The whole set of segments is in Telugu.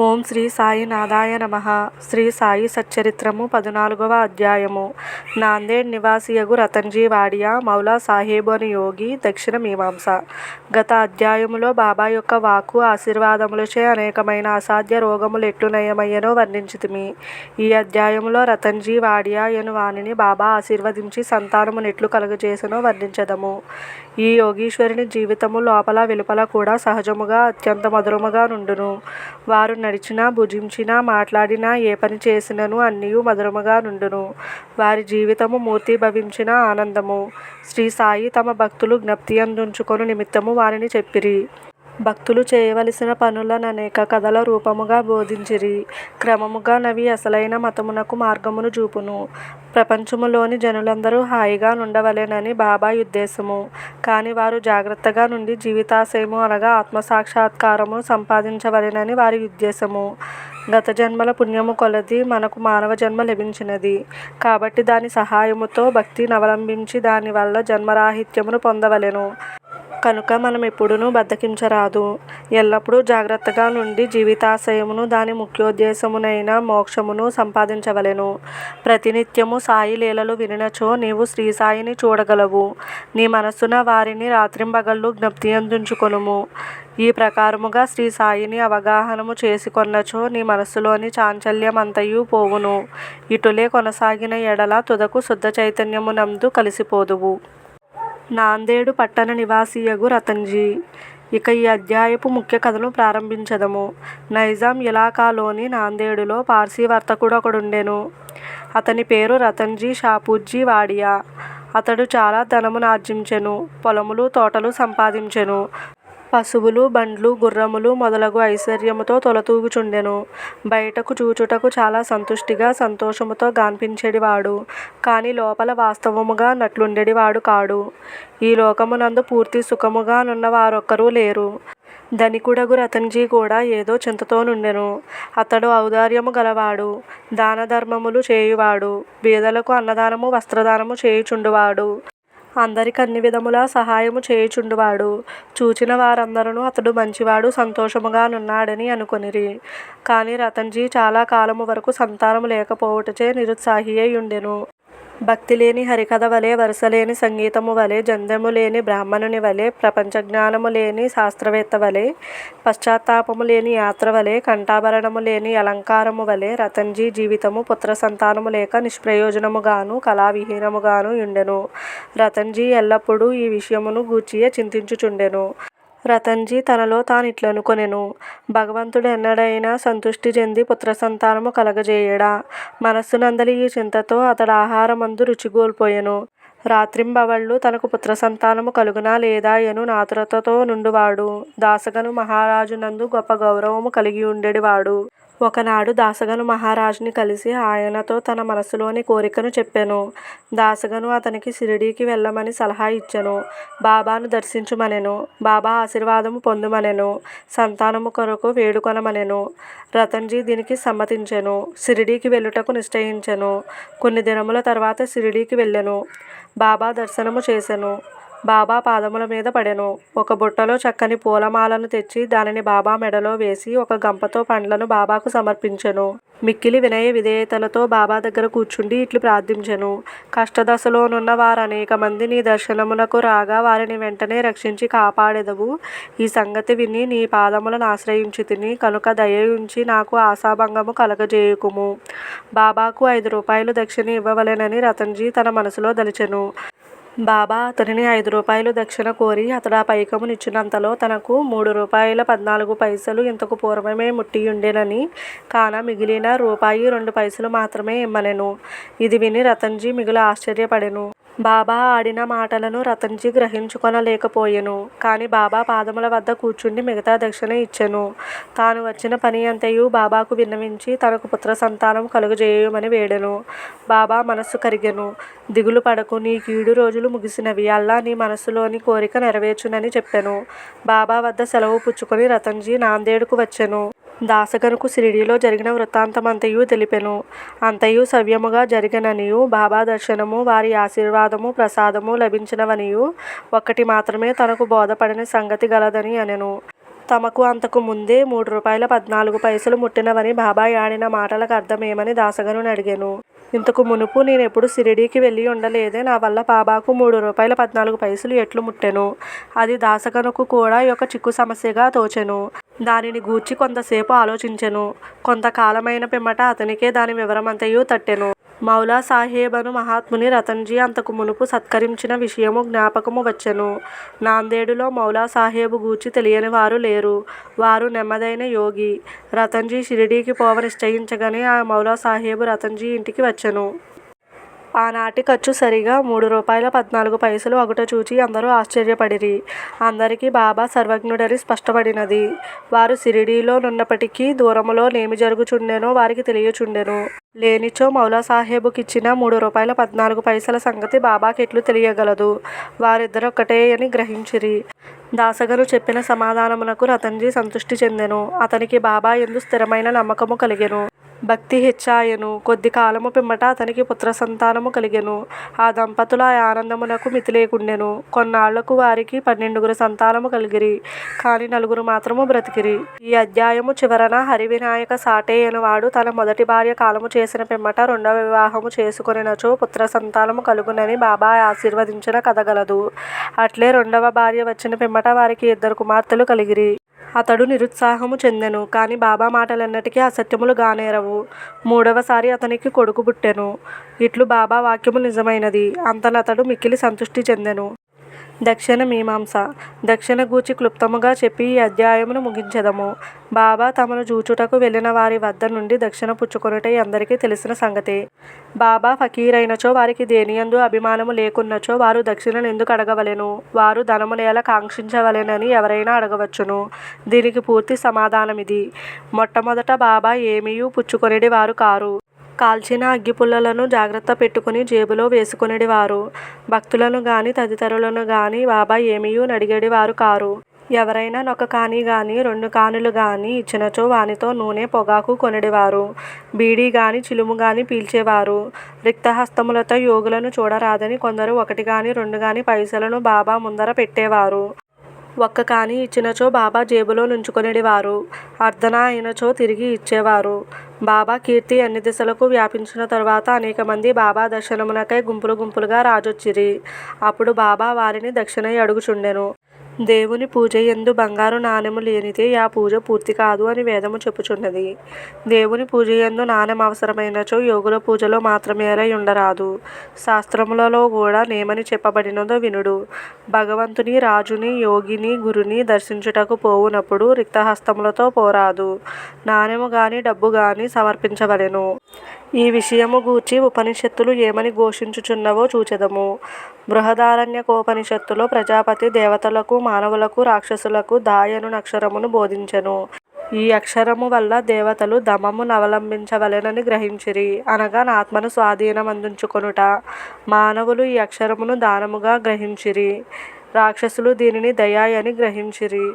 ఓం శ్రీ సాయి నాదాయ నమ. శ్రీ సాయి సచ్చరిత్రము పద్నాలుగవ అధ్యాయము. నాందేడ్ నివాసియగు రతన్జీ వాడియా మౌలా సాహేబు అని యోగి దక్షిణ మీమాంస. గత అధ్యాయములో బాబా యొక్క వాక్కు ఆశీర్వాదములచే అనేకమైన అసాధ్య రోగములు ఎట్లు నయమయ్యనో వర్ణించితిమి. ఈ అధ్యాయములో రతన్జీ వాడియా అను వానిని బాబా ఆశీర్వదించి సంతానమునెట్లు కలుగజేసనో వర్ణించదము. ఈ యోగీశ్వరుని జీవితము లోపల వెలుపల కూడా సహజముగా అత్యంత మధురముగా నుండును. వారు నడిచినా భుజించినా మాట్లాడినా ఏ పని చేసినను అన్నీ మధురముగా నుండును. వారి జీవితము మూర్తి భవించిన ఆనందము. శ్రీ సాయి తమ భక్తులు జ్ఞప్తి అందుంచుకొని నిమిత్తము వారిని చెప్పిరి. భక్తులు చేయవలసిన పనులను అనేక కథల రూపముగా బోధించిరి. క్రమముగా నవి అసలైన మతమునకు మార్గమును చూపును. ప్రపంచములోని జనులందరూ హాయిగా నుండవలెనని బాబా ఉద్దేశము. కానీ వారు జాగ్రత్తగా నుండి జీవితాశయము అనగా ఆత్మసాక్షాత్కారము సంపాదించవలెనని వారి ఉద్దేశము. గత జన్మల పుణ్యము కొలది మనకు మానవ జన్మ లభించినది. కాబట్టి దాని సహాయముతో భక్తిని అవలంబించి దానివల్ల జన్మరాహిత్యమును పొందవలెను. కనుక మనం ఎప్పుడునూ బద్దకించరాదు. ఎల్లప్పుడూ జాగ్రత్తగా నుండి జీవితాశయమును దాని ముఖ్యోద్దేశమునైన మోక్షమును సంపాదించవలెను. ప్రతినిత్యము సాయి లీలలు వినినచో నీవు శ్రీ సాయిని చూడగలవు. నీ మనస్సున వారిని రాత్రింబగళ్ళు జ్ఞప్తి అందించుకొనుము ఈ ప్రకారముగా శ్రీ సాయిని అవగాహనము చేసుకొన్నచో నీ మనస్సులోని చాంచల్యమంతయు పోవును. ఇటులే కొనసాగిన ఎడల తుదకు శుద్ధ చైతన్యమునందు కలిసిపోదువు. నాందేడు పట్టణ నివాసియగు రతన్జీ. ఇక ఈ అధ్యాయపు ముఖ్య కథను ప్రారంభించదము. నైజాం ఇలాకాలోని నాందేడులో పార్సీ వర్తకుడు ఒకడుండెను. అతని పేరు రతన్జీ షాపూజీ వాడియా. అతడు చాలా ధనమును ఆర్జించెను పొలములు తోటలు సంపాదించెను. పశువులు బండ్లు గుర్రములు మొదలగు ఐశ్వర్యముతో తొలతూగుచుండెను. బయటకు చూచుటకు చాలా సంతుష్టిగా సంతోషముతో గాన్పించేడివాడు. కాని లోపల వాస్తవముగా నట్లుండెడివాడు కాడు. ఈ లోకమునందు పూర్తి సుఖముగా నున్న వారొక్కరూ లేరు. ధనికుడగు రతన్జీ కూడా ఏదో చింతతో నుండెను. అతడు ఔదార్యము గలవాడు దాన ధర్మములు చేయువాడు బీదలకు అన్నదానము వస్త్రదానము చేయుచుండువాడు. అందరికి అన్ని విధముల సహాయము చేయుచుండువాడు. చూచిన వారందరూ అతడు మంచివాడు సంతోషముగా నున్నాడని అనుకొనిరి. కానీ రతన్జీ చాలా కాలము వరకు సంతానము లేకపోవుటచే నిరుత్సాహి అయి ఉండెను భక్తి లేని హరికథ వలె వరుసలేని సంగీతము వలె జంధ్యము లేని బ్రాహ్మణుని వలె ప్రపంచ జ్ఞానము లేని శాస్త్రవేత్త వలె పశ్చాత్తాపము లేని యాత్ర వలె కంఠాభరణము లేని అలంకారము వలె రతన్జీ జీవితము పుత్ర సంతానము లేక నిష్ప్రయోజనముగాను కళావిహీనముగాను యుండెను. రతన్జీ ఎల్లప్పుడూ ఈ విషయమును గూర్చియే చింతించుచుండెను. రతన్జీ తనలో తానిట్లనుకొనెను. భగవంతుడెన్నడైనా సంతుష్టి చెంది పుత్ర సంతానము కలగజేయడా మనస్సునందలి ఈ చింతతో అతడు ఆహారమందు రుచిగోల్పోయెను రాత్రింబవళ్ళు తనకు పుత్ర సంతానము కలుగునా లేదా యను నాతురతతో నుండువాడు. దాసగను మహారాజునందు గొప్ప గౌరవము కలిగి ఉండెడివాడు. ఒకనాడు దాసగను మహారాజుని కలిసి ఆయనతో తన మనసులోని కోరికను చెప్పాను. దాసగను అతనికి షిరిడీకి వెళ్ళమని సలహా ఇచ్చెను. బాబాను దర్శించుమనెను. బాబా ఆశీర్వాదము పొందుమనెను. సంతానము కొరకు వేడుకొనమనెను. రతన్జీ దీనికి సమ్మతించెను. షిరిడీకి వెళ్ళుటకు నిశ్చయించెను. కొన్ని దినముల తర్వాత షిరిడీకి వెళ్ళెను. బాబా దర్శనము చేశాను బాబా పాదముల మీద పడెను. ఒక బుట్టలో చక్కని పూలమాలను తెచ్చి దానిని బాబా మెడలో వేసి ఒక గంపతో పండ్లను బాబాకు సమర్పించెను. మిక్కిలి వినయ విధేయతలతో బాబా దగ్గర కూర్చుండి ఇట్లు ప్రార్థించెను. కష్టదశలోనున్న వారనేక మంది నీ దర్శనమునకు రాగా వారిని వెంటనే రక్షించి కాపాడెదవు. ఈ సంగతి విని నీ పాదములను ఆశ్రయించి తిని కనుక దయయుంచి నాకు ఆశాభంగము కలగజేయుకుము. బాబాకు ఐదు రూపాయలు దక్షిణ ఇవ్వవలెనని రతన్జీ తన మనసులో దలిచెను. బాబా అతనిని ఐదు రూపాయలు దక్షిణ కోరి అతడు ఆ పైకమునిచ్చినంతలో తనకు మూడు రూపాయల పద్నాలుగు పైసలు ఇంతకు పూర్వమే ముట్టియుండెనని కాన మిగిలిన రూపాయి రెండు పైసలు మాత్రమే ఇమ్మనెను. ఇది విని రతన్జీ మిగులు ఆశ్చర్యపడెను. బాబా ఆడిన మాటలను రతన్జీ గ్రహించుకొనలేకపోయెను. కాని బాబా పాదముల వద్ద కూర్చుండి మిగతా దక్షిణ ఇచ్చెను. తాను వచ్చిన పని అంతయు బాబాకు విన్నవించి తనకు పుత్ర సంతానం కలుగజేయమని వేడెను. బాబా మనస్సు కరిగెను. దిగులు పడకు నీ కీడు రోజులు ముగిసినవి. అల్లా నీ మనస్సులోని కోరిక నెరవేర్చునని చెప్పెను. బాబా వద్ద సెలవు పుచ్చుకొని రతన్జీ నాందేడుకు వచ్చెను. దాసగనుకు షిరిడీలో జరిగిన వృత్తాంతమంతయు తెలిపెను. అంతయు సవ్యముగా జరిగిననియు బాబా దర్శనము వారి ఆశీర్వాదము ప్రసాదము లభించినవనియు ఒక్కటి మాత్రమే తనకు బోధపడిన సంగతి గలదని అనెను. తమకు అంతకు ముందే మూడు రూపాయల పద్నాలుగు పైసలు ముట్టినవని బాబాయ్ ఆడిన మాటలకు అర్థమేమని దాసగను అడిగాను. ఇంతకు మునుపు నేనెప్పుడు షిరిడీకి వెళ్ళి ఉండలేదే నా వల్ల బాబాకు మూడు రూపాయల పద్నాలుగు పైసలు ఎట్లు ముట్టెను. అది దాసగనుకు కూడా ఒక చిక్కు సమస్యగా తోచెను. దానిని గూర్చి కొంతసేపు ఆలోచించెను. కొంతకాలమైన పిమ్మట అతనికే దాని వివరమంతయు తట్టెను. మౌలా సాహేబను మహాత్ముని రతన్జీ అంతకు మునుపు సత్కరించిన విషయము జ్ఞాపకము వచ్చెను. నాందేడులో మౌలా సాహేబు గూర్చి తెలియని వారు లేరు. వారు నెమ్మదైన యోగి. రతన్జీ షిరిడీకి పోవ నిశ్చయించగానే ఆ మౌలా సాహేబు రతన్జీ ఇంటికి వచ్చెను. ఆనాటి ఖర్చు సరిగా మూడు రూపాయల పద్నాలుగు పైసలు అగుట చూచి అందరూ ఆశ్చర్యపడిరి. అందరికీ బాబా సర్వజ్ఞుడని స్పష్టపడినది. వారు షిరిడీలో నున్నప్పటికీ దూరములో నేమి జరుగుచుండెనో వారికి తెలియచుండెను. లేనిచో మౌలాసాహేబుకిచ్చిన మూడు రూపాయల పద్నాలుగు పైసల సంగతి బాబాకెట్లు తెలియగలదు. వారిద్దరు ఒక్కటే అని గ్రహించిరి. దాసగను చెప్పిన సమాధానమునకు రతన్జీ సంతృష్టి చెందెను. అతనికి బాబా ఎందు స్థిరమైన నమ్మకము కలిగెను. భక్తి హెచ్చాయను. కొద్ది కాలము పిమ్మట అతనికి పుత్ర సంతానము కలిగెను. ఆ దంపతుల ఆనందమునకు మితి లేకుండెను కొన్నాళ్ళకు వారికి పన్నెండుగురు సంతానము కలిగిరి. కానీ నలుగురు మాత్రము బ్రతికిరి. ఈ అధ్యాయము చివరన హరివినాయక సాటే అనువాడు తన మొదటి భార్య కాలము చేసిన పిమ్మట రెండవ వివాహము చేసుకొనినచో పుత్ర సంతానము కలుగునని బాబా ఆశీర్వదించిన కథగలదు అట్లే రెండవ భార్య వచ్చిన పిమ్మట వారికి ఇద్దరు కుమార్తెలు కలిగిరి. అతడు నిరుత్సాహము చెందెను కాని బాబా మాటలెన్నటికీ అసత్యములు గానేరవు. మూడవసారి అతనికి కొడుకు పుట్టెను. ఇట్లు బాబా వాక్యము నిజమైనది. అంతనతడు మిక్కిలి సంతృష్టి చెందెను. దక్షిణ మీమాంస. దక్షిణ గూర్చి క్లుప్తముగా చెప్పి ఈ అధ్యాయమును ముగించదము. బాబా తమను జూచుటకు వెళ్ళిన వారి వద్ద నుండి దక్షిణ పుచ్చుకొనుట అందరికీ తెలిసిన సంగతే. బాబా ఫకీరైనచో వారికి దేనియందు అభిమానము లేకున్నచో వారు దక్షిణను ఎందుకు అడగవలెను? వారు ధనము నేల కాంక్షించవలెనని ఎవరైనా అడగవచ్చును. దీనికి పూర్తి సమాధానమిది. మొట్టమొదట బాబా ఏమీయూ పుచ్చుకొనిడి వారు కారు. కాల్చిన అగ్గిపుల్లలను జాగ్రత్త పెట్టుకుని జేబులో వేసుకొనిడి భక్తులను గాని తదితరులను గాని బాబా ఏమీయూ నడిగేడివారు కారు. ఎవరైనా నొక కాని గాని రెండు కానులు గాని ఇచ్చినచో వానితో నూనె పొగాకు కొనడివారు. బీడీ గాని చిలుము గాని పీల్చేవారు. రిక్తహస్తములతో యోగులను చూడరాదని కొందరు ఒకటి గాని రెండు గాని పైసలను బాబా ముందర పెట్టేవారు. ఒక్క కాని ఇచ్చినచో బాబా జేబులో నుంచుకొనిడివారు. అర్ధన అయినచో తిరిగి ఇచ్చేవారు. బాబా కీర్తి అన్ని దిశలకు వ్యాపించిన తరువాత అనేక మంది బాబా దర్శనమునకై గుంపులు గుంపులుగా రాజొచ్చిరి. అప్పుడు బాబా వారిని దక్షిణై అడుగుచుండెను. దేవుని పూజ ఎందు బంగారు నాణెము లేనిదే ఆ పూజ పూర్తి కాదు అని వేదము చెప్పుచున్నది. దేవుని పూజ ఎందు నాణెం అవసరమైనచో యోగుల పూజలో మాత్రమేరై ఉండరాదు. శాస్త్రములలో కూడా నేమని చెప్పబడినదో వినుడు. భగవంతుని రాజుని యోగిని గురుని దర్శించుటకు పోవునప్పుడు రిక్తహస్తములతో పోరాదు. నాణెము గాని డబ్బు గాని సమర్పించవలెను. ఈ విషయము గూర్చి ఉపనిషత్తులు ఏమని ఘోషించుచున్నవో చూచెదము. బృహదారణ్యకోపనిషత్తులో ప్రజాపతి దేవతలకు మానవులకు రాక్షసులకు దాయను అక్షరమును బోధించెను. ఈ అక్షరము వల్ల దేవతలు దమమును అవలంబించవలెనని గ్రహించిరి. అనగా ఆత్మను స్వాధీనమందుంచుకొనుట. మానవులు ఈ అక్షరమును దానముగా గ్రహించిరి. రాక్షసులు దీనిని దయ అని గ్రహించిరి.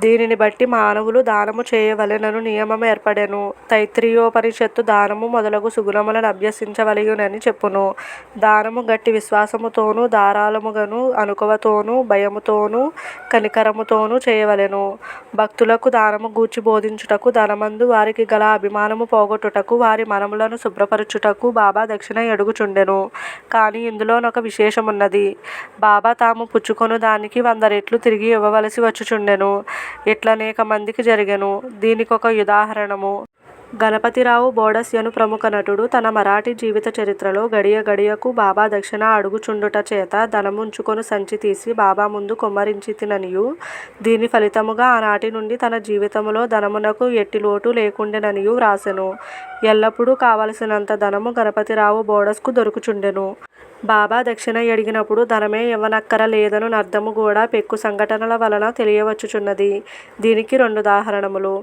దీనిని బట్టి మానవులు దానము చేయవలెనను నియమం ఏర్పడెను. తైత్రీయోపనిషత్తు దానము మొదలగు సుగుణములను అభ్యసించవలయునని చెప్పును. దానము గట్టి విశ్వాసముతోనూ ధారాళముగను అనుకువతోనూ భయముతోనూ కనికరముతోనూ చేయవలెను. భక్తులకు దానము గూర్చి బోధించుటకు ధనమందు వారికి గల అభిమానము పోగొట్టుటకు వారి మనములను శుభ్రపరచుటకు బాబా దక్షిణ ఎడుగుచుండెను. కానీ ఇందులోనొక విశేషమున్నది. బాబా తాము పుచ్చుకొను దానికి వంద రెట్లు తిరిగి ఇవ్వవలసి వచ్చుచుండెను. ఇట్లనేక మందికి జరిగెను. దీనికొక ఉదాహరణము. గణపతిరావు బోడస్యను ప్రముఖ నటుడు. తన మరాఠీ జీవిత చరిత్రలో గడియ గడియకు బాబా దక్షిణ అడుగుచుండుట చేత ధనముంచుకొని సంచి తీసి బాబా ముందు కుమ్మరించితిననియు దీని ఫలితముగా ఆనాటి నుండి తన జీవితములో ధనమునకు ఎట్టి లోటు లేకుండెననియు వ్రాసెను. ఎల్లప్పుడూ కావలసినంత ధనము గణపతిరావు బోడస్కు దొరుకుచుండెను. బాబా దక్షిణ అడిగినప్పుడు ధనమే ఇవ్వనక్కర లేదను అర్థము కూడా పెక్కు సంఘటనల వలన తెలియవచ్చుచున్నది. దీనికి రెండు ఉదాహరణములు.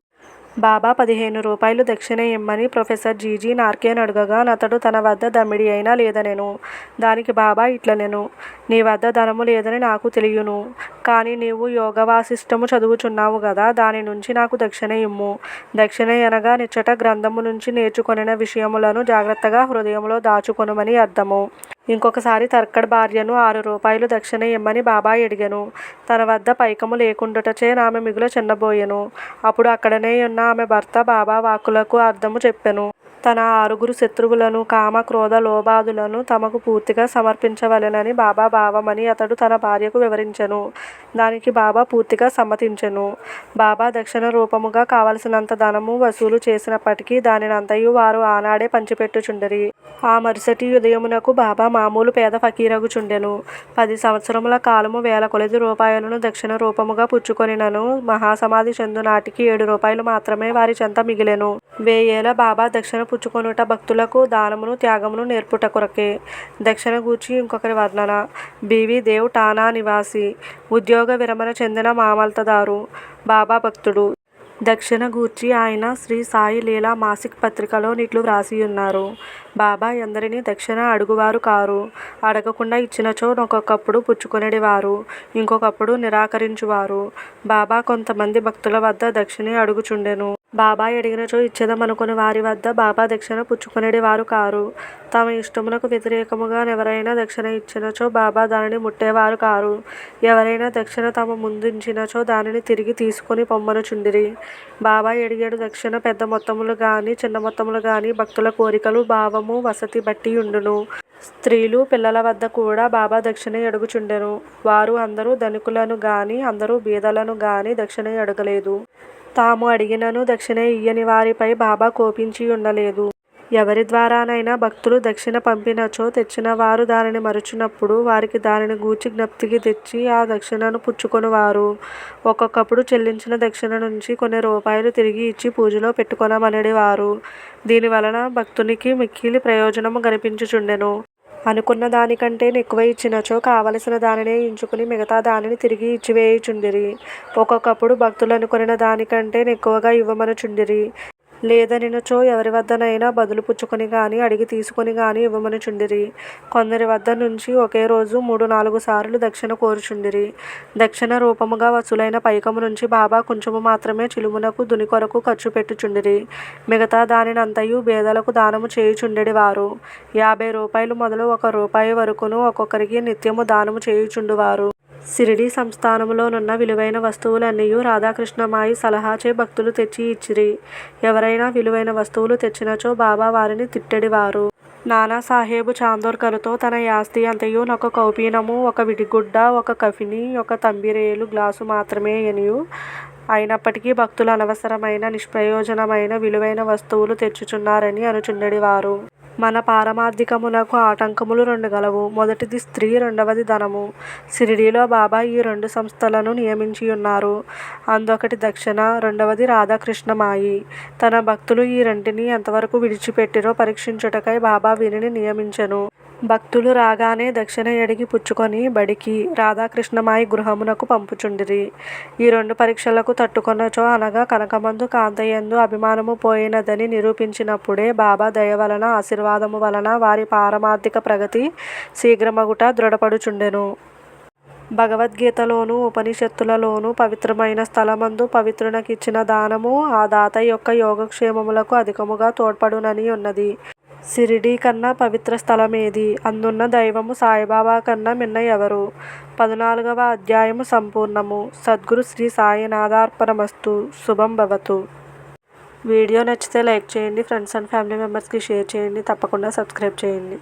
బాబా పదిహేను రూపాయలు దక్షిణ ఇమ్మని ప్రొఫెసర్ జీజీ నార్కేన్ అడగగా అతడు తన వద్ద దమ్మిడి అయినా లేదనెను. దానికి బాబా ఇట్లనెను. నీ వద్ద ధనము లేదని నాకు తెలియను. కానీ నీవు యోగవాసిష్టము చదువుచున్నావు కదా దాని నుంచి నాకు దక్షిణ ఇమ్ము. దక్షిణ అనగా నిచ్చట గ్రంథము నుంచి నేర్చుకొనిన విషయములను జాగ్రత్తగా హృదయంలో దాచుకొనుమని అర్థము. ఇంకొకసారి తర్కడ్ భార్యను ఆరు రూపాయలు దక్షిణ ఇమ్మని బాబాయ్ అడిగాను తన వద్ద పైకము లేకుండుటచే ఆమె మిగుల చిన్నబోయెను. అప్పుడు అక్కడనే ఉన్న ఆమె భర్త బాబా వాక్కులకు అర్థము చెప్పెను. తన ఆరుగురు శత్రువులను కామ క్రోధ లోభాదులను తమకు పూర్తిగా సమర్పించవలెనని బాబా భావమని అతడు తన భార్యకు వివరించెను. దానికి బాబా పూర్తిగా సమ్మతించెను. బాబా దక్షిణ రూపముగా కావలసినంత ధనము వసూలు చేసినప్పటికీ దానినంతయు వారు ఆనాడే పంచిపెట్టుచుండరి. ఆ మరుసటి ఉదయమునకు బాబా మామూలు పేద ఫకీరగుచుండెను. పది సంవత్సరముల కాలము వేల కొలది రూపాయలను దక్షిణ రూపముగా పుచ్చుకొనినను. మహాసమాధి చెందు నాటికి ఏడు రూపాయలు మాత్రమే వారి చెంత మిగిలెను. వేయేల బాబా దక్షిణ పుచ్చుకొనుట భక్తులకు దానమును త్యాగమును నేర్పుట కొరకే. దక్షిణ గూర్చి ఇంకొకరి వర్ణన. బీవి దేవ్ టానా నివాసి. ఉద్యోగ విరమణ చెందిన మామల్తదారు. బాబా భక్తుడు. దక్షిణ గూర్చి ఆయన శ్రీ సాయి లీలా మాసిక్ పత్రికలో నిట్లు వ్రాసియున్నారు. బాబా ఎందరినీ దక్షిణ అడుగువారు కారు. అడగకుండా ఇచ్చినచో ఒక్కొక్కప్పుడు పుచ్చుకొనేడివారు. ఇంకొకప్పుడు నిరాకరించువారు. బాబా కొంతమంది భక్తుల వద్ద దక్షిణ అడుగుచుండెను. బాబాయ్ అడిగినచో ఇచ్చేదమనుకుని వారి వద్ద బాబా దక్షిణ పుచ్చుకొనేడి వారు కారు. తమ ఇష్టమునకు వ్యతిరేకముగా ఎవరైనా దక్షిణ ఇచ్చినచో బాబా దానిని ముట్టేవారు కారు. ఎవరైనా దక్షిణ తమ ముందుంచినచో దానిని తిరిగి తీసుకొని పొమ్మనుచుండిరి బాబా ఎడిగేడు దక్షిణ పెద్ద మొత్తములు కానీ చిన్న మొత్తములు కానీ భక్తుల కోరికలు భావము వసతి బట్టి ఉండును. స్త్రీలు పిల్లల వద్ద కూడా బాబా దక్షిణ అడుగుచుండెను. వారు అందరూ ధనికులను గాని అందరూ బీదలను గాని దక్షిణ అడగలేదు. తాము అడిగినను దక్షిణ ఇయ్యని వారిపై బాబా కోపించి ఉండలేదు. ఎవరి ద్వారానైనా భక్తులు దక్షిణ పంపినచో తెచ్చిన వారు దానిని మరుచినప్పుడు వారికి దానిని గూర్చి జ్ఞప్తికి తెచ్చి ఆ దక్షిణను పుచ్చుకొనివారు. ఒక్కొక్కప్పుడు చెల్లించిన దక్షిణ నుంచి కొన్ని రూపాయలు తిరిగి ఇచ్చి పూజలో పెట్టుకొనమనడి దీనివలన దీని వలన భక్తునికి మిక్కిలి ప్రయోజనము కనిపించుచుండెను. అనుకున్న దానికంటే ఎక్కువ ఇచ్చినచో కావలసిన దానినే ఎంచుకుని మిగతా దానిని తిరిగి ఇచ్చివేయుచుండిరి. ఒక్కొక్కప్పుడు భక్తులు అనుకొనిన దానికంటే ఎక్కువగా ఇవ్వమనుచుండిరి. లేదనినచో ఎవరి వద్దనైనా బదులు పుచ్చుకొని గాని అడిగి తీసుకొని గాని ఇవ్వమనుచుండిరి కొందరి వద్ద నుంచి ఒకే రోజు మూడు నాలుగు సార్లు దక్షిణ కోరుచుండిరి. దక్షిణ రూపముగా వసూలైన పైకము నుంచి బాబా కొంచెము మాత్రమే చిలుమునకు దుని కొరకు ఖర్చు పెట్టుచుండిరి. మిగతా దానినంతయు బేదలకు దానము చేయుచుండెడి వారు. యాభై రూపాయలు మొదలు ఒక రూపాయి వరకును ఒక్కొక్కరికి నిత్యము దానము చేయుచుండువారు. సిరిడి సంస్థానములోనున్న విలువైన వస్తువులన్నీయు రాధాకృష్ణమాయి సలహాచే భక్తులు తెచ్చి ఇచ్చిరి. ఎవరైనా విలువైన వస్తువులు తెచ్చినచో బాబా వారిని తిట్టెడివారు. నానాసాహేబు చాందోర్కర్తో తన యాస్తి అంతయు ఒక కౌపీనము ఒక విడిగుడ్డ ఒక కఫిని ఒక తంబిరేలు గ్లాసు మాత్రమే ఎనియు. అయినప్పటికీ భక్తులు అనవసరమైన నిష్ప్రయోజనమైన విలువైన వస్తువులు తెచ్చుచున్నారని అనుచుండెడివారు. మన పారమార్థికమునకు ఆటంకములు రెండు గలవు. మొదటిది స్త్రీ రెండవది ధనము. షిరిడీలో బాబా ఈ రెండు సంస్థలను నియమించి ఉన్నారు అందొకటి దక్షిణ రెండవది రాధాకృష్ణమాయి. తన భక్తులు ఈ రెంటిని ఎంతవరకు విడిచిపెట్టిరో పరీక్షించుటకై బాబా వీరిని నియమించెను. భక్తులు రాగానే దక్షిణ ఎడిగి పుచ్చుకొని బడికి రాధాకృష్ణమాయి గృహమునకు పంపుచుండిరి. ఈ రెండు పరీక్షలకు తట్టుకొనచో అనగా కనకమందు కాంతయందు అభిమానము పోయినదని నిరూపించినప్పుడే బాబా దయ వలన ఆశీర్వాదము వలన వారి పారమార్థిక ప్రగతి శీఘ్రమగుట దృఢపడుచుండెను. భగవద్గీతలోను ఉపనిషత్తులలోను పవిత్రమైన స్థలమందు పవిత్రునకిచ్చిన దానము ఆ దాత యొక్క యోగక్షేమములకు అధికముగా తోడ్పడునని ఉన్నది. షిరిడీ కన్నా పవిత్ర స్థలమేది. అందున్న దైవము సాయిబాబా కన్నా మిన్న ఎవరు? పద్నాలుగవ అధ్యాయము సంపూర్ణము. సద్గురు శ్రీ సాయినాథార్పణమస్తు. శుభం భవతు. వీడియో నచ్చితే లైక్ చేయండి. ఫ్రెండ్స్ అండ్ ఫ్యామిలీ మెంబర్స్కి షేర్ చేయండి. తప్పకుండా సబ్స్క్రైబ్ చేయండి.